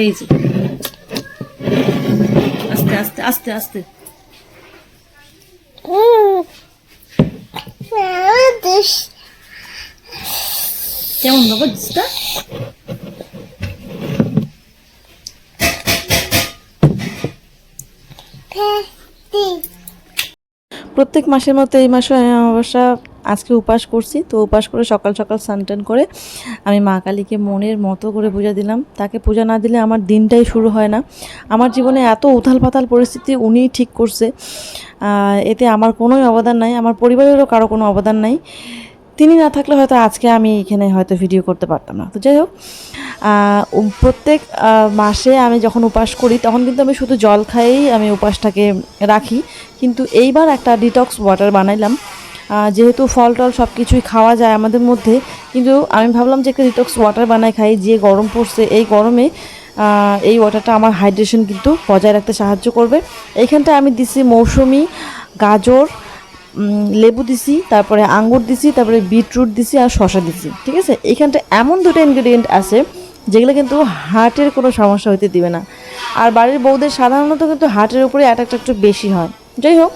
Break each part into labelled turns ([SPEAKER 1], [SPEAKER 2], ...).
[SPEAKER 1] এই যে আস্তে আস্তে আস্তে আস্তে কেমন বাবা জুসটা প্রত্যেক মাসের মতো এই মাসে আমি অমাবস্যা আজকে উপাস করছি, তো উপাস করে সকাল সকাল স্নান করে আমি মা কালীকে মনের মতো করে পূজা দিলাম। তাকে পূজা না দিলে আমার দিনটাই শুরু হয় না। আমার জীবনে এত উথাল পাতাল পরিস্থিতি উনিই ঠিক করছে। এতে আমার কোনোই অবদান নাই, আমার পরিবারেরও কারও কোনো অবদান নাই। তিনি না থাকলে হয়তো আজকে আমি এখানে হয়তো ভিডিও করতে পারতাম না। তো যাই হোক প্রত্যেক মাসে আমি যখন উপাস করি, তখন কিন্তু আমি শুধু জল খাইয়েই আমি উপাসটাকে রাখি। কিন্তু এইবার একটা ডিটক্স ওয়াটার বানাইলাম। যেহেতু ফল টল সব কিছুই খাওয়া যায় আমাদের মধ্যে, কিন্তু আমি ভাবলাম যে একটা ডিটক্স ওয়াটার বানাই খাই, যে গরম পড়ছে, এই গরমে এই ওয়াটারটা আমার হাইড্রেশন কিন্তু বজায় রাখতে সাহায্য করবে। এইখানটায় আমি দিছি মৌসুমি, গাজর লেবু দিছি, তারপরে আঙ্গুর দিছি, তারপরে বিটরুট দিছি আর শশা দিছি, ঠিক আছে? এইখানটা এমন দুটো ইনগ্রেডিয়েন্ট আছে যেগুলো কিন্তু হার্টের কোনো সমস্যা হইতে দিবে না। আর বাড়ির বউদের সাধারণত কিন্তু হার্টের উপরে অ্যাটাকটা একটু বেশি হয়। যাই হোক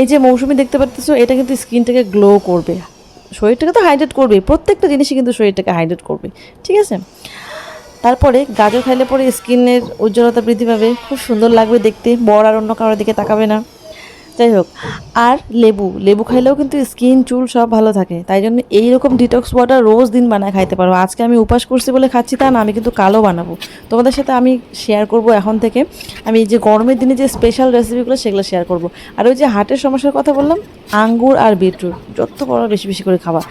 [SPEAKER 1] এই যে মৌসুমি দেখতে পারতেছো, এটা কিন্তু স্কিনটাকে গ্লো করবে। শরীরটাকে তো হাইড্রেট করবে প্রত্যেকটা জিনিসই কিন্তু শরীরটাকে হাইড্রেট করবে, ঠিক আছে? তারপরে গাজর খাইলে পরে স্কিনের উজ্জ্বলতা বৃদ্ধি পাবে, খুব সুন্দর লাগবে দেখতে, বর আর অন্য কারোর দিকে তাকাবে না। যাই হোক আর লেবু লেবু খাইলেও কিন্তু স্কিন চুল সব ভালো থাকে। তাই জন্য এইরকম ডিটক্স ওয়াটার রোজ দিন বানায় খাইতে পারো। আজকে আমি উপাস করছি বলে খাচ্ছি তা না আমি কিন্তু কালো বানাবো। তোমাদের সাথে আমি শেয়ার করব এখন থেকে। আমি এই যে গরমের দিনে যে স্পেশাল রেসিপিগুলো সেগুলো শেয়ার করব। আর ওই যে হার্টের সমস্যার কথা বললাম আঙ্গুর আর বিটরুট যত বড় বেশি বেশি করে খাবা।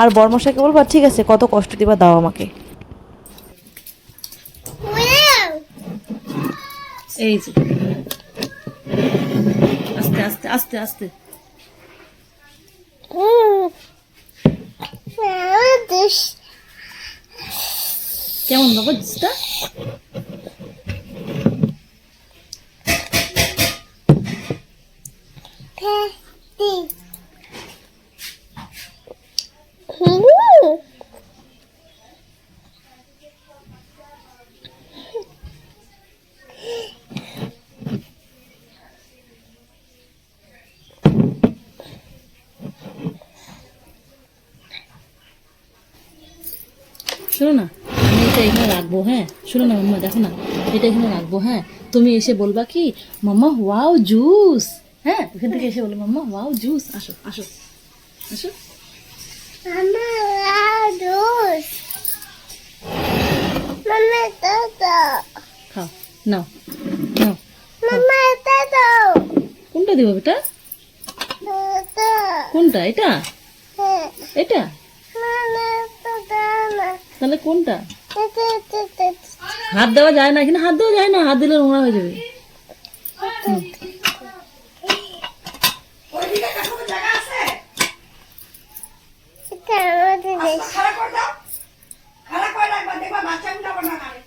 [SPEAKER 1] আর বর্মশাকে বলবা ঠিক আছে কত কষ্ট দিবা দাও আমাকে। এই যে। আস্তে আস্তে আস্তে। কেমন বাবা জুসটা শোনো না আমি এটা এখানে রাখব হ্যাঁ? শোনো না মাম্মা দেখো না এটা এখানে রাখব হ্যাঁ? তুমি এসে বলবা কি মাম্মা ওয়াও জুস হ্যাঁ? ওখান থেকে এসে বলো মাম্মা ওয়াও জুস আসো আসো আসো। খাও নাও নাও কোনটা দেবো বেটা? কোনটা এটা? এটা? তাহলে কোনটা? হাত দেওয়া যায় না এখানে হাত দেওয়া যায় না হাত দিলে নোংরা হয়ে যাবে। খারাপ করে দাও। খারাপ করে রাখবা দেখবা বাচ্চা না